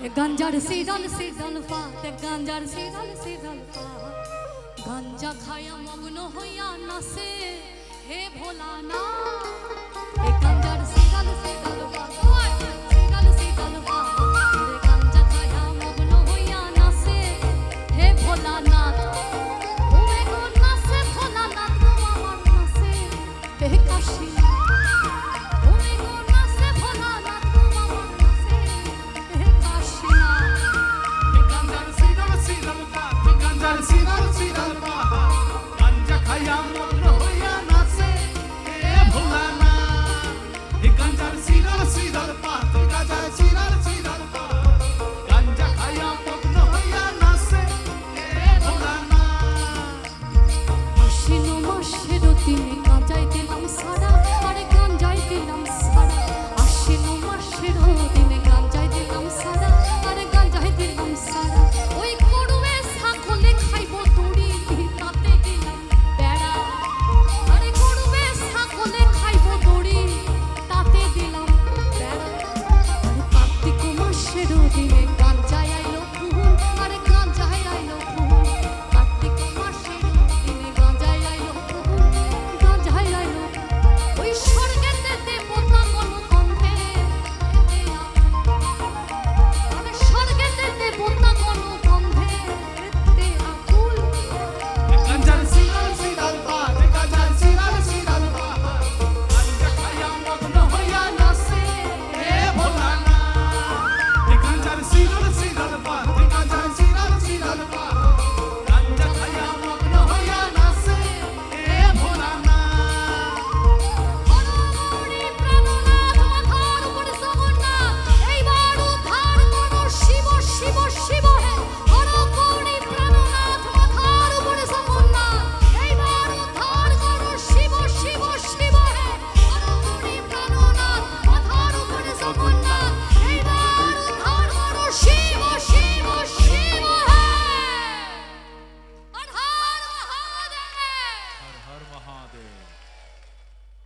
গাঞ্জার season season ফাতে গাঞ্জার season season গাঞ্জা খায়া মগ্ন হইয়া নাসে হে ভোলা না গাঞ্জার সিজন সিজন সিজন সিজন গাঞ্জা খায়া মগ্ন হইয়া নাসে হে ভোলা না কাশি